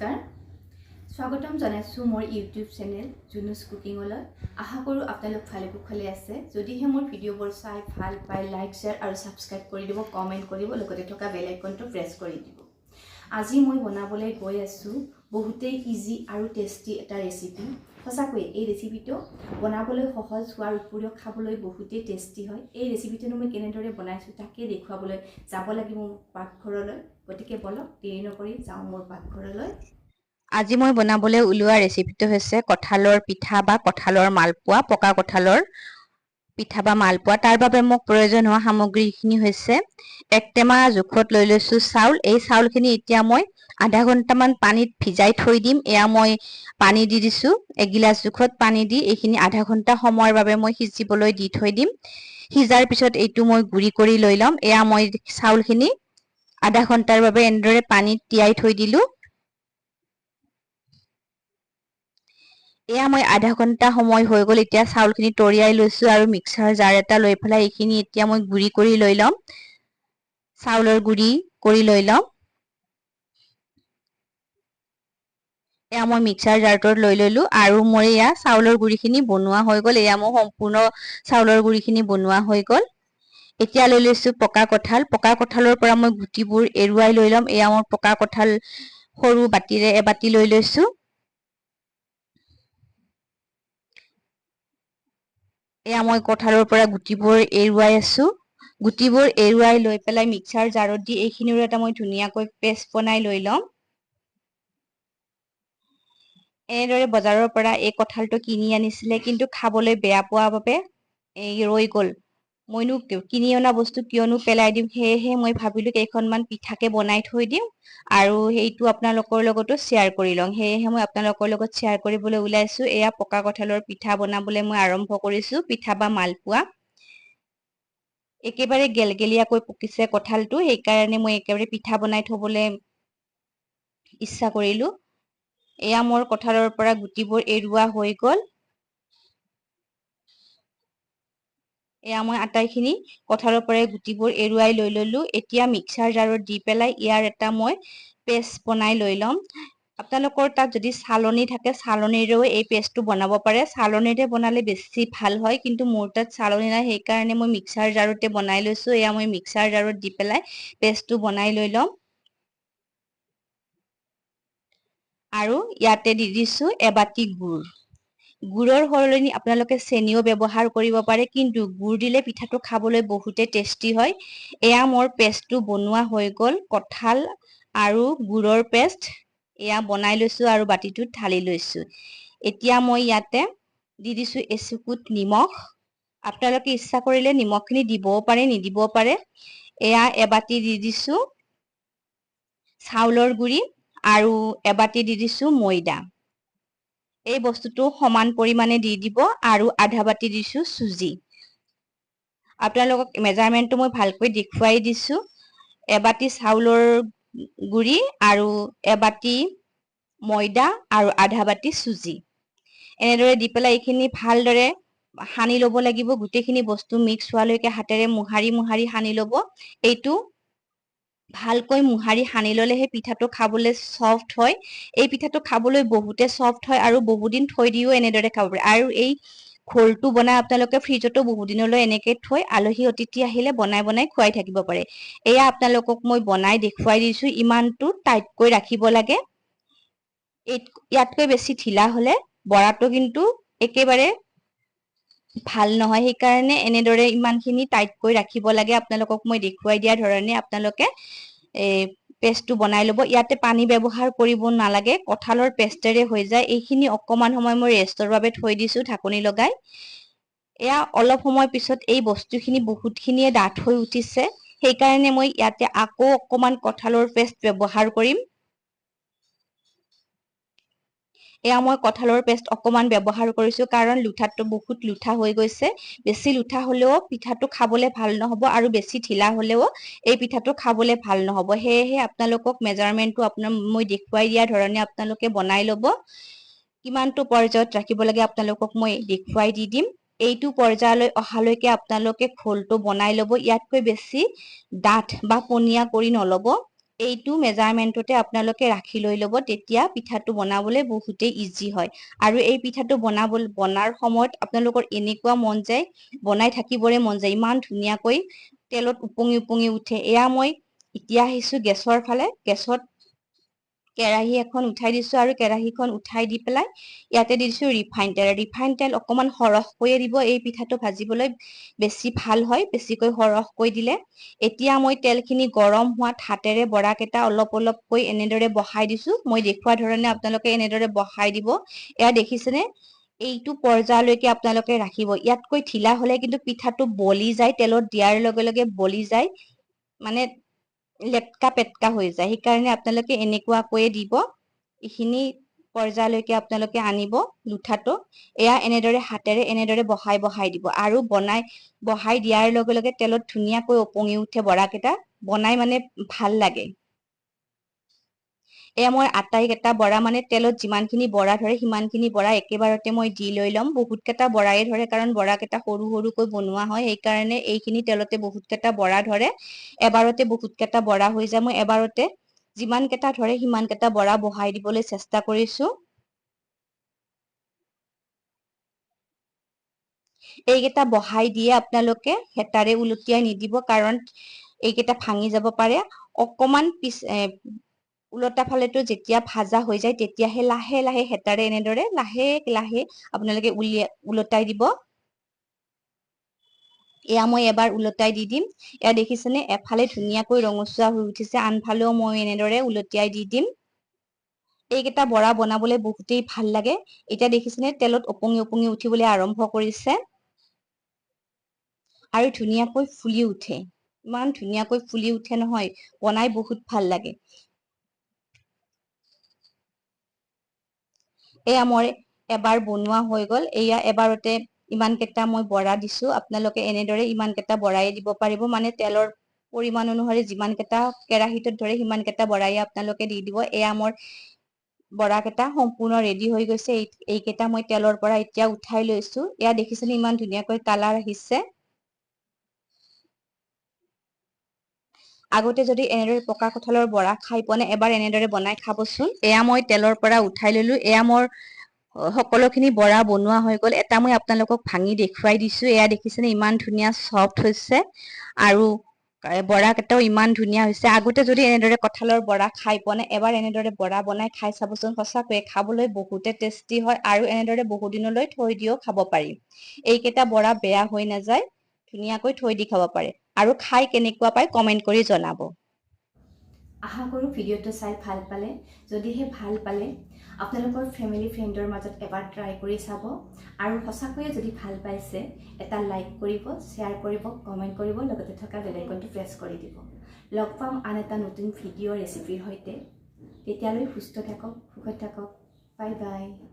নমস্কাৰ। স্বাগতম জনাইছোঁ মোৰ ইউটিউব চেনেল জুনুছ কুকিঙলৈ। আশা কৰোঁ আপোনালোক ভালে কুশলে আছে। যদিহে মোৰ ভিডিঅ'বোৰ চাই ভাল পায় লাইক শ্বেয়াৰ আৰু ছাবস্ক্ৰাইব কৰি দিব কমেণ্ট কৰিব লগতে থকা বেল আইকনটো প্ৰেছ কৰি দিব। আজি মই বনাবলৈ গৈ আছোঁ বহুতেই ইজি আৰু টেষ্টি এটা ৰেচিপি। সঁচাকৈয়ে এই ৰেচিপিটো বনাবলৈ সহজ হোৱাৰ উপৰিও খাবলৈ বহুতেই টেষ্টি হয়। এই ৰেচিপিটোনো মই কেনেদৰে বনাইছোঁ তাকে দেখুৱাবলৈ যাব লাগিব মোৰ পাকঘৰলৈ। গতিকে বলক দেৰি নকৰি যাওঁ মোৰ পাকঘৰলৈ। আজি মই বনাবলৈ ওলোৱা ৰেচিপিটো হৈছে কঁঠালৰ পিঠা বা কঁঠালৰ মালপোৱা পকা কঁঠালৰ পিঠা বা মালপোৱা। তাৰ বাবে মোক প্ৰয়োজন হোৱা সামগ্ৰীখিনি হৈছে এক টেমা জোখত লৈ লৈছোঁ চাউল। এই চাউলখিনি এতিয়া মই আধা ঘণ্টামান পানীত ভিজাই থৈ দিম। এয়া মই পানী দি দিছোঁ। এগিলাচ জোখত পানী দি এইখিনি আধা ঘণ্টা সময়ৰ বাবে মই সিজিবলৈ দি থৈ দিম। সিজাৰ পিছত এইটো মই গুড়ি কৰি লৈ ল'ম। এয়া মই চাউলখিনি আধা ঘণ্টাৰ বাবে এনেদৰে পানীত তিয়াই থৈ দিলোঁ। এয়া মই আধা ঘণ্টা সময় হৈ গ'ল এতিয়া চাউলখিনি তৰিয়াই লৈছোঁ আৰু মিক্সাৰ জাৰ এটা লৈ পেলাই এইখিনি এতিয়া মই গুড়ি কৰি লৈ ল'ম। চাউলৰ গুড়ি কৰি লৈ ল'ম। এয়া মই মিক্সাৰ জাৰটোত লৈ ল'লোঁ আৰু মোৰ এয়া চাউলৰ গুড়িখিনি বনোৱা হৈ গ'ল। এয়া মোৰ সম্পূৰ্ণ চাউলৰ গুড়িখিনি বনোৱা হৈ গ'ল। এতিয়া লৈ লৈছোঁ পকা কঁঠাল। পকা কঁঠালৰ পৰা মই গুটিবোৰ এৰুৱাই লৈ ল'ম। এয়া মোৰ পকা কঁঠাল সৰু বাতিৰে এবাতি লৈ লৈছোঁ। এয়া মই কঁঠালৰ পৰা গুটিবোৰ এৰুৱাই আছোঁ। গুটিবোৰ এৰুৱাই লৈ পেলাই মিক্সাৰ জাৰত দি এইখিনিৰো এটা মই ধুনীয়াকৈ পেষ্ট বনাই লৈ ল'ম। এনেদৰে বজাৰৰ পৰা এই কঁঠালটো কিনি আনিছিলে। কিন্তু খাবলৈ বেয়া পোৱা বাবে এই ৰৈ গ'ল। মইনো কিনি অনা বস্তু কিয়নো পেলাই দিম সেয়েহে মই ভাবিলোঁ কেইখনমান পিঠাকে বনাই থৈ দিওঁ আৰু সেইটো আপোনালোকৰ লগতো শ্বেয়াৰ কৰি লওঁ। সেয়েহে মই আপোনালোকৰ লগত শ্বেয়াৰ কৰিবলৈ ওলাইছোঁ। এয়া পকা কঁঠালৰ পিঠা বনাবলৈ মই আৰম্ভ কৰিছোঁ পিঠা বা মালপোৱা। একেবাৰে গেলগেলীয়াকৈ পকিছে কঁঠালটো সেইকাৰণে মই একেবাৰে পিঠা বনাই থবলৈ ইচ্ছা কৰিলোঁ। এয়া মোৰ কঁঠালৰ পৰা গুটিবোৰ এৰুৱা হৈ গ'ল। এয়া মই আটাইখিনি কঁঠালৰ পৰাই গুটিবোৰ এৰুৱাই লৈ ল'লোঁ। এতিয়া মিক্সাৰ জাৰত দি পেলাই ইয়াৰ এটা মই পেষ্ট বনাই লৈ ল'ম। আপোনালোকৰ তাত যদি চালনী থাকে চালনীৰেও এই পেষ্টটো বনাব পাৰে। চালনীৰে বনালে বেছি ভাল হয় কিন্তু মোৰ তাত চালনী নাই সেইকাৰণে মই মিক্সাৰ জাৰতে বনাই লৈছোঁ। এয়া মই মিক্সাৰ জাৰত দি পেলাই পেষ্টটো বনাই লৈ ল'ম। আৰু ইয়াতে দি দিছোঁ এবাতি গুড়। গুড়ৰ সলনি আপোনালোকে চেনিও ব্যৱহাৰ কৰিব পাৰে কিন্তু গুড় দিলে পিঠাটো খাবলৈ বহুতেই টেষ্টি হয়। এয়া মোৰ পেষ্টটো বনোৱা হৈ গ'ল কঁঠাল আৰু গুড়ৰ পেষ্ট এয়া বনাই লৈছোঁ আৰু বাতিটোত ঢালি লৈছোঁ। এতিয়া মই ইয়াতে দি দিছোঁ এচুকুট নিমখ। আপোনালোকে ইচ্ছা কৰিলে নিমখখিনি দিবও পাৰে নিদিবও পাৰে। এয়া এবাতি দি দিছোঁ চাউলৰ গুড়ি আৰু এবাতি দি দিছোঁ ময়দা। এই বস্তুটো সমান পৰিমাণে দি দিব আৰু আধা বাতি দিছোঁ চুজি। আপোনালোকক মেজাৰমেণ্টটো মই ভালকৈ দেখুৱাই দিছোঁ। এবাতি চাউলৰ গুড়ি আৰু এবাতি ময়দা আৰু আধা বাতি চুজি। এনেদৰে দি পেলাই এইখিনি ভালদৰে সানি ল'ব লাগিব। গোটেইখিনি বস্তু মিক্স হোৱালৈকে হাতেৰে মোহাৰি মোহাৰি সানি ল'ব। এইটো ভালকৈ মোহাৰি সানি ল'লেহে পিঠাটো খাবলৈ চফ্ট হয়। এই পিঠাটো খাবলৈ বহুতে চফ্ট হয় আৰু বহুদিন থৈ দিও এনেদৰে খাব পাৰে আৰু এই ঘোলটো বনাই আপোনালোকে ফ্ৰিজতো বহুদিনলৈ এনেকৈ থৈ আলহী অতিথি আহিলে বনাই বনাই খুৱাই থাকিব পাৰে। এয়া আপোনালোকক মই বনাই দেখুৱাই দিছোঁ ইমানটো টাইটকৈ ৰাখিব লাগে। ইয়াতকৈ বেছি ঢিলা হ'লে বৰাটো কিন্তু একেবাৰে ভাল নহয় সেইকাৰণে এনেদৰে ইমানখিনি টাইটকৈ ৰাখিব লাগে। আপোনালোকক মই দেখুৱাই দিয়া ধৰণে আপোনালোকে এই পেষ্টটো বনাই ল'ব। ইয়াতে পানী ব্যৱহাৰ কৰিব নালাগে কঁঠালৰ পেষ্টেৰে হৈ যায়। এইখিনি অকণমান সময় মই ৰেষ্টৰ বাবে থৈ দিছোঁ ঢাকনি লগাই। এয়া অলপ সময় পিছত এই বস্তুখিনি বহুতখিনিয়ে ডাঠ হৈ উঠিছে। সেইকাৰণে মই ইয়াতে আকৌ অকণমান কঁঠালৰ পেষ্ট ব্যৱহাৰ কৰিম। এয়া মই কঁঠালৰ পেষ্ট অকণমান ব্যৱহাৰ কৰিছোঁ কাৰণ লুঠাটো বহুত লুঠা হৈ গৈছে। বেছি লুঠা হ'লেও পিঠাটো খাবলৈ ভাল নহ'ব আৰু বেছি ঢিলা হ'লেও এই পিঠাটো খাবলৈ ভাল নহ'ব। সেয়েহে আপোনালোকক মেজাৰমেণ্টটো আপোনাৰ মই দেখুৱাই দিয়া ধৰণে আপোনালোকে বনাই ল'ব। কিমানটো পৰ্যায়ত ৰাখিব লাগে আপোনালোকক মই দেখুৱাই দি দিম। এইটো পৰ্যায়লৈ অহালৈকে আপোনালোকে ঘোলটো বনাই ল'ব। ইয়াতকৈ বেছি ডাঠ বা পনীয়া কৰি নল'ব। এইটো মেজাৰমেণ্টতে আপোনালোকে ৰাখি লৈ ল'ব তেতিয়া পিঠাটো বনাবলৈ বহুতেই ইজি হয়। আৰু এই পিঠাটো বনাব বনাৰ সময়ত আপোনালোকৰ এনেকুৱা মন যায় বনাই থাকিবৰে মন যায় ইমান ধুনীয়াকৈ তেলত উপঙি উপঙি উঠে। এয়া মই এতিয়া আহিছো গেছৰ ফালে। গেছত কেৰাহী এখন উঠাই দিছো আৰু কেৰাহীখন উঠাই দি পেলাই ইয়াতে দিছো ৰিফাইন তেল। ৰিফাইন তেল অকমান সৰহকৈয়ে দিব এই পিঠাটো ভাজিবলৈ বেছি ভাল হয় বেছিকৈ সৰহকৈ দিলে। এতিয়া মই তেলখিনি গৰম হোৱাত হাতেৰে বৰাকেইটা অলপ অলপকৈ এনেদৰে বহাই দিছো। মই দেখুওৱা ধৰণে আপোনালোকে এনেদৰে বহাই দিব। এয়া দেখিছেনে? এইটো পৰ্যায়লৈকে আপোনালোকে ৰাখিব। ইয়াতকৈ ঢিলা হলে কিন্তু পিঠাটো বলি যায় তেলত দিয়াৰ লগে লগে বলি যায়। মানে লেটকা পেটকা হৈ যায়। সেইকাৰণে আপোনালোকে এনেকুৱাকৈয়ে দিব। এইখিনি পৰ্যায়লৈকে আপোনালোকে আনিব লুঠাটো। এয়া এনেদৰে হাতেৰে এনেদৰে বহাই বহাই দিব আৰু বনাই বহাই দিয়াৰ লগে লগে তেলত ধুনীয়াকৈ ওপঙি উঠে বৰাকেইটা। বনাই মানে ভাল লাগে। এয়া মই আটাইকেইটা বৰা মানে তেলত যিমানখিনি বৰা ধৰে, সিমানখিনি বৰা একেবাৰতে মই দি লৈ ল'ম। বহুত কেইটা বৰাই ধৰে, কাৰণ বৰাকেইটা সৰু সৰুকৈ বনোৱা হয়। সেইকাৰণে এইখিনি তেলতে বহুত কেইটা বৰা ধৰে। এবাৰতে বহুত কেইটা বৰা হৈ যায়। মই এবাৰতে যিমান কেইটা ধৰে সিমান কেইটা বৰা বহাই দিবলৈ চেষ্টা কৰিছো। এইকেইটা বহাই দিয়ে আপোনালোকে হেতাৰে ওলটিয়াই নিদিব, কাৰণ এইকেইটা ভাঙি যাব পাৰে। অকমান পিছ ওলটা ফালেতো যেতিয়া ভাজা হৈ যায় তেতিয়াহে লাহে লাহে হেতাৰে এনেদৰে লাহে লাহে আপোনালোকে উলিয়াই ওলটাই দিব। এয়া মই এবাৰ ওলটাই দি দিম। এয়া দেখিছেনে? এফালে ধুনীয়াকৈ ৰঙচুৱা হৈ উঠিছে আনফালেও মই এনেদৰে ওলটিয়াই দি দিম। এইকেইটা বৰা বনাবলৈ বহুতেই ভাল লাগে। এতিয়া দেখিছেনে? তেলত ওপঙি ওপঙি উঠিবলৈ আৰম্ভ কৰিছে। আৰু ধুনীয়াকৈ ফুলি উঠে। ইমান ধুনীয়াকৈ ফুলি উঠে নহয় বনাই বহুত ভাল লাগে। এয়া মোৰ এবাৰ বনোৱা হৈ গল। এয়া এবাৰতে ইমান কেইটা মই বৰা দিছো। আপোনালোকে এনেদৰে ইমান কেইটা বৰাই দিব পাৰিব। মানে তেলৰ পৰিমাণ অনুসৰি যিমান কেইটা কেৰাহীটোত ধৰে সিমান কেইটা বৰাই আপোনালোকে দি দিব। এয়া মোৰ বৰা কেইটা সম্পূৰ্ণ ৰেডি হৈ গৈছে। এই এইকেইটা মই তেলৰ পৰা এতিয়া উঠাই লৈছো। এয়া দেখিছেনে ইমান ধুনীয়াকৈ কালাৰ আহিছে। আগতে যদি এনেদৰে পকা কঁঠালৰ বৰা খাই পোৱা নাই এবাৰ এনেদৰে বনাই খাবচোন। এয়া মই তেলৰ পৰা উঠাই ললো। এয়া মোৰ সকলোখিনি বৰা বনোৱা হৈ গ'ল। এটা মই আপোনালোকক ভাঙি দেখুৱাই দিছো। এয়া দেখিছেনে ইমান ধুনীয়া চফ্ট হৈছে আৰু বৰা কেইটাও ইমান ধুনীয়া হৈছে। আগতে যদি এনেদৰে কঁঠালৰ বৰা খাই পোৱা নাই এবাৰ এনেদৰে বৰা বনাই খাই চাবচোন। সঁচাকৈয়ে খাবলৈ বহুতে টেষ্টি হয় আৰু এনেদৰে বহুত দিনলৈ থৈ দিও খাব পাৰি। এইকেইটা বৰা বেয়া হৈ নাযায়। ধুনীয়াকৈ থৈ দি খাব পাৰে। আৰু খাই কেনেকুৱা পায় কমেণ্ট কৰি জনাব। আশা কৰোঁ ভিডিঅ'টো চাই ভাল পালে। যদিহে ভাল পালে আপোনালোকৰ ফেমিলি ফ্ৰেণ্ডৰ মাজত এবাৰ ট্ৰাই কৰি চাব। আৰু সঁচাকৈয়ে যদি ভাল পাইছে এটা লাইক কৰিব শ্বেয়াৰ কৰিব কমেণ্ট কৰিব লগতে থকা বেলাইকনটো প্ৰেছ কৰি দিব। লগ পাম আন এটা নতুন ভিডিঅ' ৰেচিপিৰ সৈতে। তেতিয়ালৈ সুস্থ থাকক সুখত থাকক। Bye bye